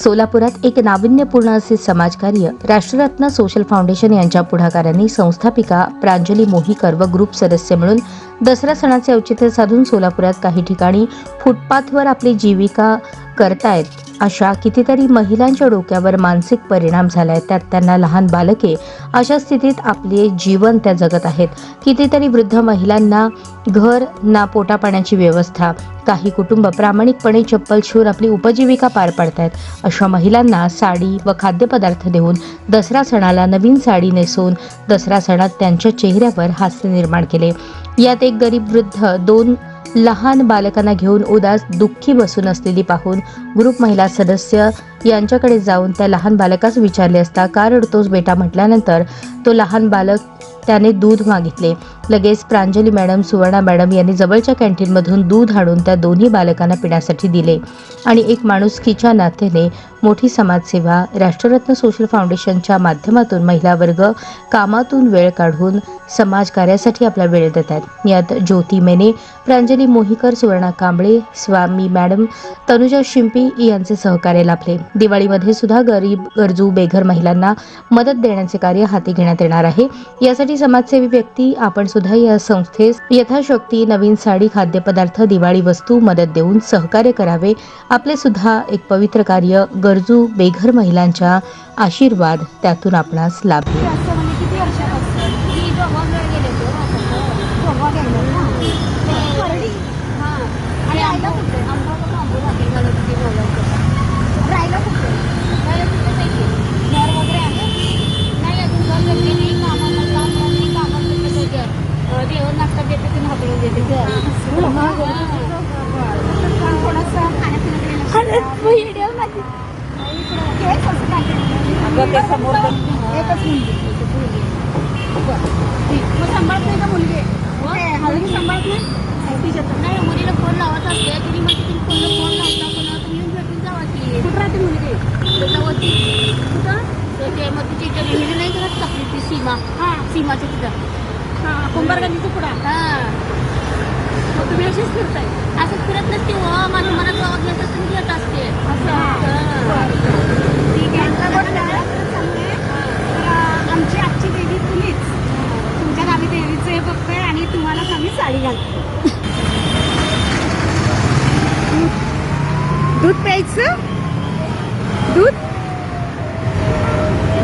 सोलापुरात एक नाविन्यपूर्ण असे समाजकार्य राष्ट्ररत्न सोशल फाउंडेशन यांच्या पुढाकाराने संस्थापिका प्रांजली मोहीकर व ग्रुप सदस्य मिळून दसरा सणाचे औचित्य साधून सोलापुरात काही ठिकाणी फुटपाथवर आपली जीविका करतायत. अशा कितीतरी महिलांच्या डोक्यावर मानसिक परिणाम झालाय. त्यात त्यांना लहान बालके अशा स्थितीत आपले जीवन त्या जगत आहेत. कितीतरी वृद्ध महिलांना घर ना पोटापाण्याची व्यवस्था काही कुटुंब प्रामाणिकपणे चप्पल शिवून आपली उपजीविका पार पाडतायत. अशा महिलांना साडी व खाद्यपदार्थ देऊन दसरा सणाला नवीन साडी नेसून दसरा सणात त्यांच्या चेहऱ्यावर हास्य निर्माण केले. यात एक गरीब वृद्ध दोन लहान बालकांना घेऊन उदास दुःखी बसून असलेली पाहून ग्रुप महिला सदस्य यांच्याकडे जाऊन त्या लहान बालकास विचारले असता का रडतोस बेटा? म्हटल्यानंतर तो लहान बालक त्याने दूध मागितले. लगेच प्रांजली मॅडम सुवर्णा मॅडम यांनी जवळच्या कॅन्टीनमधून दूध आणून त्या दोन्ही बालकांना पिण्यासाठी दिले. आणि एक माणुसकीच्या नात्याने मोठी समाजसेवा राष्ट्ररत्न सोशल फाउंडेशनच्या माध्यमातून महिला वर्ग कामातून वेळ काढून समाजकार्यासाठी आपला वेळ देतात. यात ज्योती मेने प्रांजली मोहिकर सुवर्णा कांबळे स्वामी मॅडम तनुजा शिंपी यांचे सहकार्य लाभले. दिवाळीमध्ये सुद्धा गरीब गरजू बेघर महिलांना मदत देण्याचे कार्य हाती घेण्यात येणार आहे. यासाठी समाजसेवी व्यक्ती आपण सुद्धा या संस्थेस यथाशक्ती नवीन साडी खाद्यपदार्थ दिवाळी वस्तू मदत देऊन सहकार्य करावे. आपले सुद्धा एक पवित्र कार्य गरजू बेघर महिलांच्या आशीर्वाद त्यातून आपणास लाभेल किती असं म्हणजे किती वर्षापासून मी दोघं गेले दोघं गेले ना ते परडी हां आणि राहायला कुठे आंबा बांबू घातली घालत होती दोघं राहायला कुठे काय कुठे पाहिजे घर वगैरे आहे नाही अजून घर घेतली नाही कामाला काम नाही कामाला गेले होते देवर नाश्ता देते ते हाकलून देते थोडंसं खाण्यापिण्याकडे व्हिडिओमध्ये हेच असं अगं ते समोर एकच मुलगी बरं ठीक मग सांभाळत नाही का मुलगी हळदी सांभाळत नाही नाही मुलीला फोन लावत असते तुम्ही म्हणजे फोनला फोन लावता कोणाला तुम्ही येऊन भेटून जावा की कुठं राहते मुलगी होती कुठं ते मग तिची इथे नाही करत ती सीमा हां सीमाच्या तिथं हां कुंभारगंजीचं पुढं. हां तुम्ही अशीच फिरताय. असं फिरत नसते व माझ्या मनात गावात घेत असते. घेत असते आमची आजची देवी तुम्हीच तुमच्या गावी देवीचं हे बघतोय आणि तुम्हालाच आम्ही साडी घालतो दूध प्यायचं? दूध?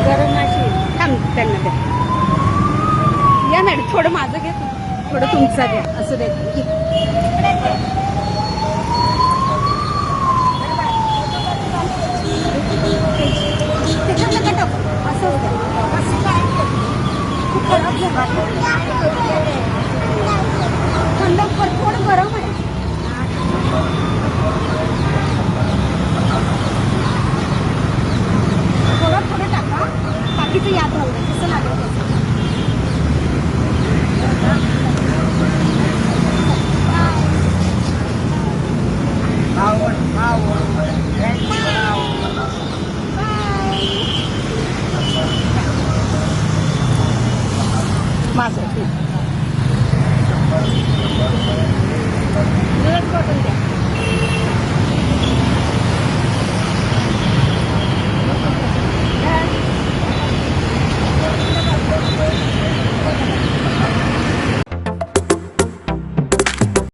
गरम नाशी थांब त्यांना द्या. या मॅडम थोडं माझं घे थोडं तुमचा द्या असं देत थोडं थोडं टाका. बाकीचं याद राहू द्या कसं लागेल